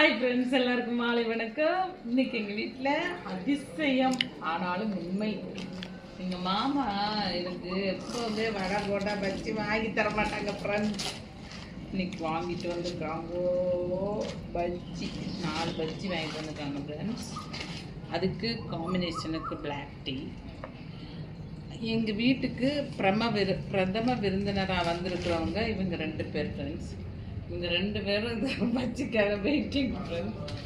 Hi friends எல்லாருக்கும் மாலை வணக்கம். இன்னைக்கு எங்கள் வீட்டில் அதிசயம். ஆனாலும் உண்மை. எங்கள் மாமா எனக்கு எப்போவுமே வடை போட்டா பஜ்ஜி வாங்கி தர மாட்டாங்க ஃப்ரெண்ட்ஸ் இன்னைக்கு வாங்கிட்டு வந்திருக்காங்கோ பஜ்ஜி. நாலு பஜ்ஜி வாங்கிட்டு வந்திருக்காங்க ஃப்ரெண்ட்ஸ் அதுக்கு காம்பினேஷனுக்கு பிளாக் டீ எங்கள் வீட்டுக்கு பிரம விரு பிரதம விருந்தினராக வந்திருக்கிறவங்க இவங்க ரெண்டு பேர் ஃப்ரெண்ட்ஸ் இவங்க ரெண்டு பேரும் இந்த பஜ்ஜிக்காக வெயிட்டிங் ஃப்ரெண்ட்ஸ்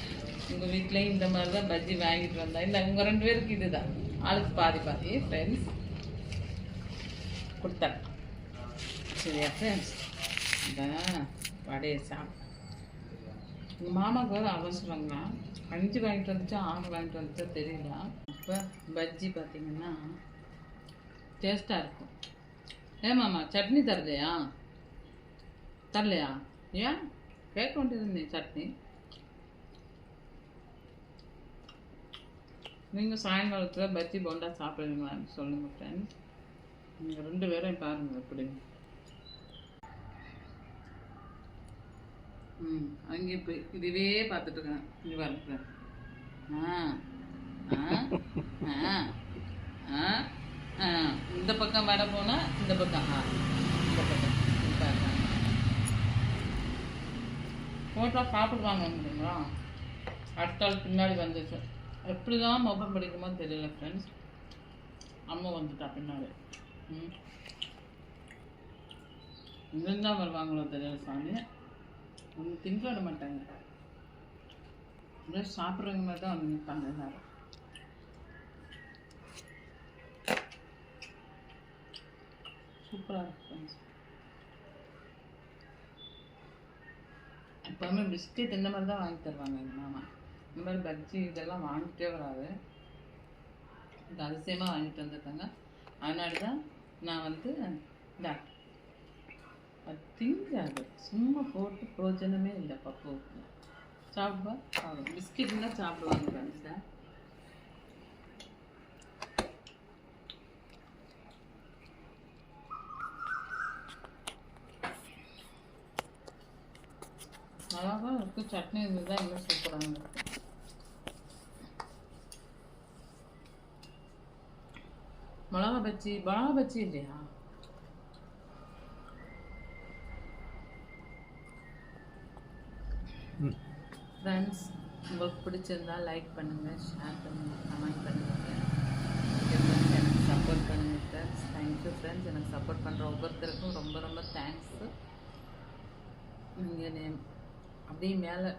உங்கள் வீட்லேயும் இந்த மாதிரி தான் பஜ்ஜி வாங்கிட்டு வந்தால் இல்லை உங்கள் ரெண்டு பேருக்கு இதுதான். ஆளுக்கு பாதி பாதி. ஃப்ரெண்ட்ஸ் கொடுத்தேன். சரியா ஃப்ரெண்ட்ஸ் இதான் வடையை சாப்பிட்டு எங்கள் மாமாவுக்கு வேறு அவசரங்க அஞ்சு வாங்கிட்டு வந்துச்சா ஆறு வாங்கிட்டு வந்துச்சா தெரியல. இப்போ பஜ்ஜி பார்த்தீங்கன்னா டேஸ்ட்டாக இருக்கும். ஏ மாமா சட்னி தரலையா? தரலையா? ஏன்? கேட்க வேண்டியது சட்னி? நீங்கள் சாயங்காலத்தில் பஜ்ஜி போண்டா சாப்பிடுவீங்களான்னு சொல்லுங்கள் ஃப்ரெண்ட்ஸ் நீங்கள் ரெண்டு பேரையும் பாருங்கள் எப்படி. ம் அங்கே போய் இதுவே பார்த்துட்டு இருக்கேன். இங்கே பாருங்க ஆ ஆ ஆ ஆ ஆ. இந்த பக்கம் வடை போனால் இந்த பக்கம் ஆ இந்த பக்கம் இது பாருங்க போட்டால் சாப்பிடுவாங்க முடியுங்களா அடுத்த ஆள் பின்னாடி வந்துச்சு. எப்படி தான் மொபைல் படிக்குமோ தெரியல ஃப்ரெண்ட்ஸ் அம்மா வந்துட்டா பின்னாடி. ம். இங்கிருந்து வருவாங்களோ தெரியல சாமி. ஒன்று திங்க விட மாட்டாங்க. அப்படியே சாப்பிட்றவங்க மாதிரி தான் வந்து நிற்பாங்க எல்லாரும். சூப்பராக இருக்கு எப்போவுமே பிஸ்கெட் இந்த மாதிரி தான் வாங்கி தருவாங்க எங்கள் மாமா. இந்த மாதிரி பஜ்ஜி இதெல்லாம் வாங்கிட்டே வராது. இது அதிசயமாக வாங்கிட்டு வந்திருக்காங்க. அதனால தான் நான் வந்து இந்த திங்காது. சும்மா போட்டு பிரோஜனமே இல்லை பப்பு சாப்பிடுவா? பிஸ்கெட்னா சாப்பிடுவாங்க ஃப்ரெண்ட்ஸை நல்லா தான் இருக்குது சட்னி இருந்து தான் இன்னும் சூப்பராக இருக்கும் மிளகா பஜ்ஜி மிளகா பஜ்ஜி இல்லையா? ஃப்ரெண்ட்ஸ் உங்களுக்கு பிடிச்சிருந்தா லைக் பண்ணுங்கள் ஷேர் பண்ணுங்கள் கமெண்ட் பண்ணுங்கள் எனக்கு சப்போர்ட் பண்ணுங்கள் ஃப்ரெண்ட்ஸ் தேங்க்யூ ஃப்ரெண்ட்ஸ் எனக்கு சப்போர்ட் பண்ணுற ஒவ்வொருத்தருக்கும் ரொம்ப ரொம்ப தேங்க்ஸு நீங்கள் அப்படியே மேலே